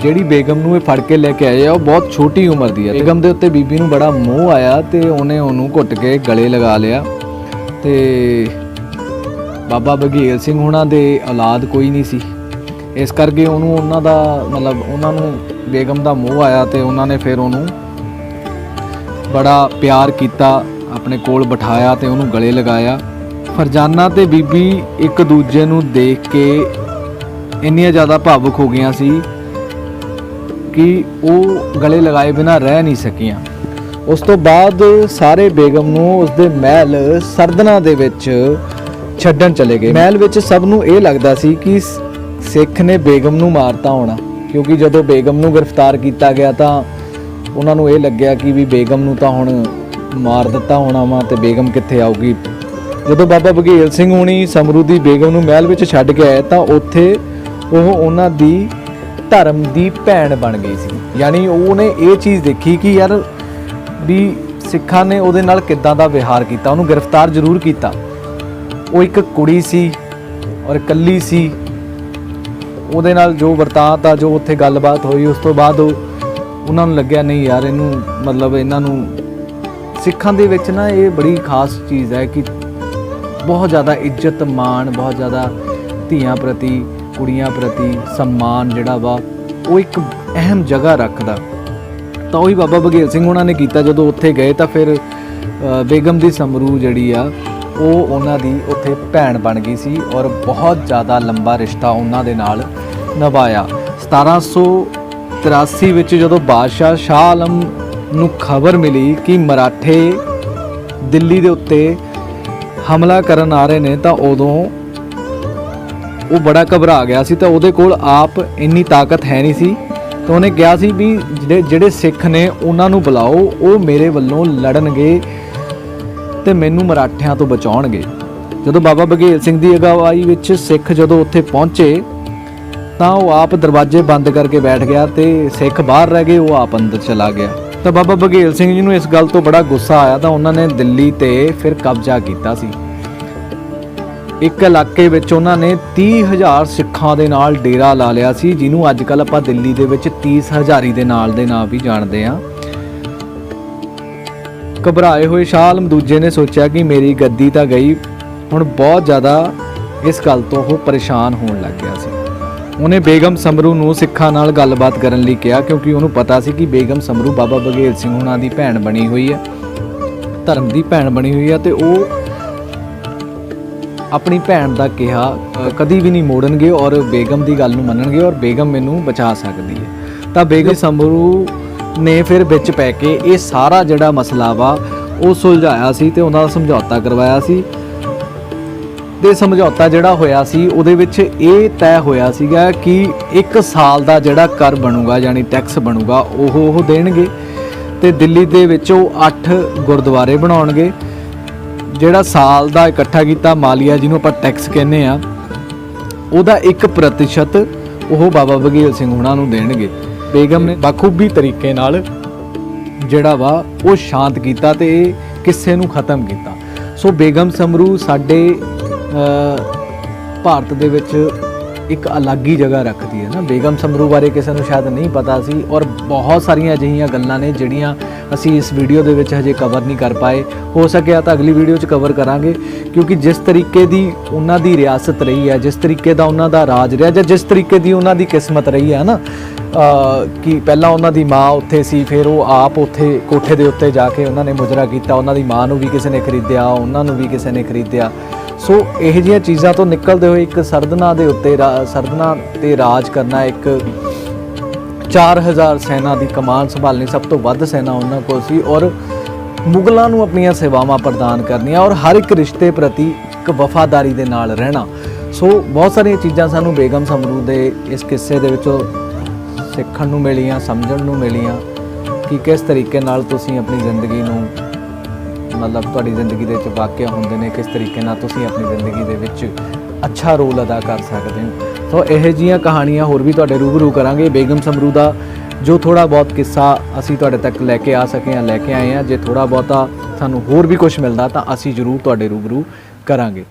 ਜਿਹੜੀ ਬੇਗਮ ਨੂੰ ਇਹ ਫੜ ਕੇ ਲੈ ਕੇ ਆਏ ਆ, ਉਹ ਬਹੁਤ ਛੋਟੀ ਉਮਰ ਦੀ ਹੈ ਬੇਗਮ ਦੇ ਉੱਤੇ ਬੀਬੀ ਨੂੰ ਬੜਾ ਮੋਹ ਆਇਆ ਤੇ ਉਹਨੇ ਉਹਨੂੰ ਘੁੱਟ ਕੇ ਗਲੇ ਲਗਾ ਲਿਆ। ਤੇ ਬਾਬਾ ਬਘੇਲ ਸਿੰਘ ਉਹਨਾਂ ਦੇ ਔਲਾਦ ਕੋਈ ਨਹੀਂ ਸੀ। ਇਸ ਕਰਕੇ ਉਹਨੂੰ ਉਹਨਾਂ ਦਾ, ਮਤਲਬ ਉਹਨਾਂ ਨੂੰ ਬੇਗਮ ਦਾ ਮੋਹ ਆਇਆ ਤੇ ਉਹਨਾਂ ਨੇ ਫਿਰ ਉਹਨੂੰ ਬੜਾ ਪਿਆਰ ਕੀਤਾ, ਆਪਣੇ ਕੋਲ ਬਿਠਾਇਆ ਤੇ ਉਹਨੂੰ ਗਲੇ ਲਗਾਇਆ। ਫਰਜ਼ਾਨਾ ਤੇ ਬੀਬੀ ਇੱਕ ਦੂਜੇ ਨੂੰ ਦੇਖ ਕੇ ਇੰਨੀਆਂ ਜ਼ਿਆਦਾ ਭਾਵੁਕ ਹੋ ਗਈਆਂ ਸੀ ਕਿ ਉਹ ਗਲੇ ਲਗਾਏ ਬਿਨਾ ਰਹਿ ਨਹੀਂ ਸਕੀਆਂ। ਉਸ ਤੋਂ ਬਾਅਦ ਸਾਰੇ ਬੇਗਮ ਨੂੰ ਉਸਦੇ ਮਹਿਲ ਸਰਦਨਾ ਦੇ ਵਿੱਚ ਛੱਡਣ ਚਲੇ ਗਏ। ਮਹਿਲ ਵਿੱਚ ਸਭ ਨੂੰ ਇਹ ਲੱਗਦਾ ਸੀ ਕਿ ਸਿੱਖ ਨੇ ਬੇਗਮ ਨੂੰ ਮਾਰਤਾ ਹੋਣਾ। ਕਿਉਂਕਿ ਜਦੋਂ ਬੇਗਮ ਨੂੰ ਗ੍ਰਿਫਤਾਰ ਕੀਤਾ ਗਿਆ ਤਾਂ ਉਹਨਾਂ ਨੂੰ ਇਹ ਲੱਗਿਆ ਕਿ ਵੀ ਬੇਗਮ ਨੂੰ ਤਾਂ ਹੁਣ ਮਾਰ ਦਿੱਤਾ ਹੋਣਾ ਵਾ ਤੇ ਬੇਗਮ ਕਿੱਥੇ ਆਊਗੀ? ਜਦੋਂ ਬਾਬਾ ਬਘੇਲ ਸਿੰਘ ਹੁਣੀ ਸਮਰੂ ਦੀ ਬੇਗਮ ਨੂੰ ਮਹਿਲ ਵਿੱਚ ਛੱਡ ਕੇ ਆਏ ਤਾਂ ਉੱਥੇ ਉਹ ਉਹਨਾਂ ਦੀ ਧਰਮ ਦੀ ਭੈਣ ਬਣ ਗਈ ਸੀ। ਯਾਨੀ ਉਹਨੇ ਇਹ ਚੀਜ਼ ਦੇਖੀ ਕਿ ਯਾਰ ਵੀ ਸਿੱਖਾਂ ਨੇ ਉਹਦੇ ਨਾਲ ਕਿੱਦਾਂ ਦਾ ਵਿਹਾਰ ਕੀਤਾ। ਉਹਨੂੰ ਗ੍ਰਿਫਤਾਰ ਜ਼ਰੂਰ ਕੀਤਾ। ਉਹ ਇੱਕ ਕੁੜੀ ਸੀ ਔਰ ਇਕੱਲੀ ਸੀ। ਉਹਦੇ ਨਾਲ ਜੋ ਵਰਤਾਂਤ ਆ, ਜੋ ਉੱਥੇ ਗੱਲਬਾਤ ਹੋਈ, ਉਸ ਤੋਂ ਬਾਅਦ ਉਹ ਉਹਨਾਂ ਨੂੰ ਲੱਗਿਆ, ਨਹੀਂ ਯਾਰ, ਇਹਨੂੰ ਮਤਲਬ ਇਹਨਾਂ ਨੂੰ ਸਿੱਖਾਂ ਦੇ ਵਿੱਚ ਨਾ ਇਹ ਬੜੀ ਖਾਸ ਚੀਜ਼ ਹੈ ਕਿ ਬਹੁਤ ਜ਼ਿਆਦਾ ਇੱਜ਼ਤ, ਮਾਣ, ਬਹੁਤ ਜ਼ਿਆਦਾ ਧੀਆਂ ਪ੍ਰਤੀ, ਕੁੜੀਆਂ ਪ੍ਰਤੀ ਸਨਮਾਨ ਜਿਹੜਾ ਵਾ, ਉਹ ਇੱਕ ਅਹਿਮ ਜਗ੍ਹਾ ਰੱਖਦਾ। ਤਾਂ ਉਹੀ ਬਾਬਾ ਬਘੇਲ ਸਿੰਘ ਉਹਨਾਂ ਨੇ ਕੀਤਾ। ਜਦੋਂ ਉੱਥੇ ਗਏ ਤਾਂ ਫਿਰ ਬੇਗਮ ਦੀ ਸਮਰੂ ਜਿਹੜੀ ਆ, ਉਹ ਉਹਨਾਂ ਦੀ ਉੱਥੇ ਭੈਣ ਬਣ ਗਈ ਸੀ ਔਰ ਬਹੁਤ ਜ਼ਿਆਦਾ ਲੰਬਾ ਰਿਸ਼ਤਾ ਉਹਨਾਂ ਦੇ ਨਾਲ ਨਿਭਾਇਆ। 1783 ਵਿੱਚ ਜਦੋਂ ਬਾਦਸ਼ਾਹ ਸ਼ਾਹ ਆਲਮ ਨੂੰ ਖਬਰ ਮਿਲੀ ਕਿ ਮਰਾਠੇ ਦਿੱਲੀ ਦੇ ਉੱਤੇ ਹਮਲਾ ਕਰਨ ਆ ਰਹੇ ਨੇ ਤਾਂ ਉਦੋਂ ਉਹ ਬੜਾ ਘਬਰਾ ਗਿਆ ਸੀ ਤਾਂ ਉਹਦੇ ਕੋਲ ਆਪ ਇੰਨੀ ਤਾਕਤ ਹੈ ਨਹੀਂ ਸੀ ਤਾਂ ਉਹਨੇ ਕਿਹਾ ਸੀ ਵੀ ਜਿਹੜੇ ਜਿਹੜੇ ਸਿੱਖ ਨੇ ਉਹਨਾਂ ਨੂੰ ਬੁਲਾਓ, ਉਹ ਮੇਰੇ ਵੱਲੋਂ ਲੜਨਗੇ ਤੇ ਮੈਨੂੰ ਮਰਾਠਿਆਂ ਤੋਂ ਬਚਾਉਣਗੇ। ਜਦੋਂ ਬਾਬਾ ਬਘੇਲ ਸਿੰਘ ਦੀ ਅਗਵਾਈ ਵਿੱਚ ਸਿੱਖ ਜਦੋਂ ਉੱਥੇ ਪਹੁੰਚੇ, ਤਾਂ ਉਹ ਆਪ ਦਰਵਾਜ਼ੇ ਬੰਦ ਕਰਕੇ ਬੈਠ ਗਿਆ ਤੇ ਸਿੱਖ ਬਾਹਰ ਰਹਿ ਗਏ, ਉਹ ਆਪ ਅੰਦਰ ਚਲਾ ਗਿਆ। ਤਾਂ ਬਾਬਾ ਬਘੇਲ ਸਿੰਘ ਜੀ ਨੂੰ ਇਸ ਗੱਲ ਤੋਂ ਬੜਾ ਗੁੱਸਾ ਆਇਆ ਤਾਂ ਉਹਨਾਂ ਨੇ ਦਿੱਲੀ ਤੇ ਫਿਰ ਕਬਜ਼ਾ ਕੀਤਾ ਸੀ। ਇੱਕ ਇਲਾਕੇ ਵਿੱਚ ਉਹਨਾਂ ਨੇ 30000 ਸਿੱਖਾਂ ਦੇ ਨਾਲ ਡੇਰਾ ਲਾ ਲਿਆ ਸੀ, ਜਿਹਨੂੰ ਅੱਜ ਕੱਲ ਆਪਾਂ ਦਿੱਲੀ ਦੇ ਵਿੱਚ 30 ਹਜ਼ਾਰੀ ਦੇ ਨਾਲ ਦੇ ਨਾਂ ਵੀ ਜਾਣਦੇ ਆ ਘਬਰਾਏ ਹੋਏ ਸ਼ਾਹ ਆਲਮ ਦੂਜੇ ਨੇ ਸੋਚਿਆ ਕਿ ਮੇਰੀ ਗੱਦੀ ਤਾਂ ਗਈ, ਹੁਣ ਬਹੁਤ ਜ਼ਿਆਦਾ ਇਸ ਗੱਲ ਤੋਂ ਉਹ ਪਰੇਸ਼ਾਨ ਹੋਣ ਲੱਗ ਗਿਆ ਸੀ। ਉਹਨੇ ਬੇਗਮ ਸਮਰੂ ਨੂੰ ਸਿੱਖਾਂ ਨਾਲ ਗੱਲਬਾਤ ਕਰਨ ਲਈ ਕਿਹਾ ਕਿਉਂਕਿ ਉਹਨੂੰ ਪਤਾ ਸੀ ਕਿ ਬੇਗਮ ਸਮਰੂ ਬਾਬਾ ਬਘੇਲ ਸਿੰਘ ਹੁਣਾਂ ਦੀ ਭੈਣ ਬਣੀ ਹੋਈ ਹੈ, ਧਰਮ ਦੀ ਭੈਣ ਬਣੀ ਹੋਈ ਹੈ ਤੇ ਉਹ ਆਪਣੀ ਭੈਣ ਦਾ ਕਿਹਾ ਕਦੀ ਵੀ ਨਹੀਂ ਮੋੜਨਗੇ ਔਰ ਬੇਗਮ ਦੀ ਗੱਲ ਨੂੰ ਮੰਨਣਗੇ ਔਰ ਬੇਗਮ ਮੈਨੂੰ ਬਚਾ ਸਕਦੀ ਹੈ। ਤਾਂ ਬੇਗਮ ਸਮਰੂ ਨੇ ਫਿਰ ਵਿੱਚ ਪੈ ਕੇ ਇਹ ਸਾਰਾ ਜਿਹੜਾ ਮਸਲਾ ਵਾ, ਉਹ ਸੁਲਝਾਇਆ ਸੀ ਤੇ ਉਹਨਾਂ ਦਾ ਸਮਝੌਤਾ ਕਰਵਾਇਆ ਸੀ। ਤੇ ਸਮਝੌਤਾ ਜਿਹੜਾ ਹੋਇਆ ਸੀ, ਉਹਦੇ ਵਿੱਚ ਇਹ ਤੈਅ ਹੋਇਆ ਸੀਗਾ ਕਿ 1 ਸਾਲ ਦਾ ਜਿਹੜਾ ਕਰ ਬਣੂਗਾ, ਯਾਨੀ ਟੈਕਸ ਬਣੂਗਾ, ਉਹ ਉਹ ਦੇਣਗੇ ਤੇ ਦਿੱਲੀ ਦੇ ਵਿੱਚ ਉਹ 8 ਗੁਰਦੁਆਰੇ ਬਣਾਉਣਗੇ। ਜਿਹੜਾ ਸਾਲ ਦਾ ਇਕੱਠਾ ਕੀਤਾ ਮਾਲੀਆ ਜਿਹਨੂੰ ਆਪਾਂ ਟੈਕਸ ਕਹਿੰਦੇ ਆ ਉਹਦਾ 1% ਉਹ ਬਾਬਾ ਬਘੇਲ ਸਿੰਘ ਉਹਨਾਂ ਨੂੰ ਦੇਣਗੇ। ਬੇਗਮ ਨੇ ਬਖੂਬੀ ਤਰੀਕੇ ਨਾਲ ਜਿਹੜਾ ਵਾ, ਉਹ ਸ਼ਾਂਤ ਕੀਤਾ ਤੇ ਇਹ ਕਿੱਸੇ ਨੂੰ ਖਤਮ ਕੀਤਾ। ਸੋ ਬੇਗਮ ਸਮਰੂ ਸਾਡੇ ਭਾਰਤ ਦੇ ਵਿੱਚ ਇੱਕ ਅਲੱਗ ਹੀ ਜਗ੍ਹਾ ਰੱਖਦੀ ਹੈ ਨਾ। ਬੇਗਮ ਸਮਰੂ ਬਾਰੇ ਕਿਸੇ ਨੂੰ ਸ਼ਾਇਦ ਨਹੀਂ ਪਤਾ ਸੀ ਔਰ ਬਹੁਤ ਸਾਰੀਆਂ ਅਜਿਹੀਆਂ ਗੱਲਾਂ ਨੇ ਜਿਹੜੀਆਂ ਅਸੀਂ ਇਸ ਵੀਡੀਓ ਦੇ ਵਿੱਚ ਹਜੇ ਕਵਰ ਨਹੀਂ ਕਰ ਪਾਏ। ਹੋ ਸਕਿਆ ਤਾਂ ਅਗਲੀ ਵੀਡੀਓ 'ਚ ਕਵਰ ਕਰਾਂਗੇ, ਕਿਉਂਕਿ ਜਿਸ ਤਰੀਕੇ ਦੀ ਉਹਨਾਂ ਦੀ ਰਿਆਸਤ ਰਹੀ ਹੈ, ਜਿਸ ਤਰੀਕੇ ਦਾ ਉਹਨਾਂ ਦਾ ਰਾਜ ਰਿਹਾ ਜਾਂ ਜਿਸ ਤਰੀਕੇ ਦੀ ਉਹਨਾਂ ਦੀ ਕਿਸਮਤ ਰਹੀ ਹੈ ਨਾ ਕਿ ਪਹਿਲਾਂ ਉਹਨਾਂ ਦੀ ਮਾਂ ਉੱਥੇ ਸੀ, ਫਿਰ ਉਹ ਆਪ ਉੱਥੇ ਕੋਠੇ ਦੇ ਉੱਤੇ ਜਾ ਕੇ ਉਹਨਾਂ ਨੇ ਮੁਜਰਾ ਕੀਤਾ, ਉਹਨਾਂ ਦੀ ਮਾਂ ਨੂੰ ਵੀ ਕਿਸੇ ਨੇ ਖਰੀਦਿਆ, ਉਹਨਾਂ ਨੂੰ ਵੀ ਕਿਸੇ ਨੇ ਖਰੀਦਿਆ। ਸੋ ਇਹ ਜਿਹੀਆਂ ਚੀਜ਼ਾਂ ਤੋਂ ਨਿਕਲਦੇ ਹੋਏ ਇੱਕ ਸਰਦਨਾ ਦੇ ਉੱਤੇ ਰਾ- ਸਰਦਨਾ ਤੇ ਰਾਜ ਕਰਨਾ ਇੱਕ 4000 ਸੈਨਾ ਦੀ ਕਮਾਨ ਸੰਭਾਲਣੀ ਸਭ ਤੋਂ ਵੱਧ ਸੈਨਾ ਉਹਨਾਂ ਕੋਲ ਸੀ ਔਰ ਮੁਗਲਾਂ ਨੂੰ ਆਪਣੀਆਂ ਸੇਵਾਵਾਂ ਪ੍ਰਦਾਨ ਕਰਨੀਆਂ ਔਰ ਹਰ ਇੱਕ ਰਿਸ਼ਤੇ ਪ੍ਰਤੀ ਇੱਕ ਵਫਾਦਾਰੀ ਦੇ ਨਾਲ ਰਹਿਣਾ। ਸੋ ਬਹੁਤ ਸਾਰੀਆਂ ਚੀਜ਼ਾਂ ਸਾਨੂੰ ਬੇਗਮ ਸਮਰੂ ਦੇ ਇਸ ਕਿੱਸੇ ਦੇ ਵਿੱਚੋਂ ਸਿੱਖਣ ਨੂੰ ਮਿਲੀਆਂ, ਸਮਝਣ ਨੂੰ ਮਿਲੀਆਂ ਕਿ ਕਿਸ ਤਰੀਕੇ ਨਾਲ ਤੁਸੀਂ ਆਪਣੀ ਜ਼ਿੰਦਗੀ ਨੂੰ ਮਤਲਬ ਤੁਹਾਡੀ ਜ਼ਿੰਦਗੀ ਦੇ ਵਿੱਚ ਵਾਕਿਆ ਹੁੰਦੇ ਨੇ, ਕਿਸ ਤਰੀਕੇ ਨਾਲ ਤੁਸੀਂ ਆਪਣੀ ਜ਼ਿੰਦਗੀ ਦੇ ਵਿੱਚ ਅੱਛਾ ਰੋਲ ਅਦਾ ਕਰ ਸਕਦੇ ਹੋ। ਸੋ ਇਹੋ ਜੀਆਂ ਕਹਾਣੀਆਂ ਹੋਰ ਵੀ ਤੁਹਾਡੇ ਰੂਬਰੂ ਕਰਾਂਗੇ। ਬੇਗਮ ਸਮਰੂ ਦਾ ਜੋ ਥੋੜਾ ਬਹੁਤ ਕਿੱਸਾ ਅਸੀਂ ਤੁਹਾਡੇ ਤੱਕ ਲੈ ਕੇ ਆ ਸਕੇ ਹਾਂ ਲੈ ਕੇ ਆਏ ਹਾਂ, ਜੇ ਥੋੜਾ ਬਹੁਤਾ ਸਾਨੂੰ ਹੋਰ ਵੀ ਕੁਝ ਮਿਲਦਾ ਤਾਂ ਅਸੀਂ ਜ਼ਰੂਰ ਤੁਹਾਡੇ ਰੂਬਰੂ ਕਰਾਂਗੇ।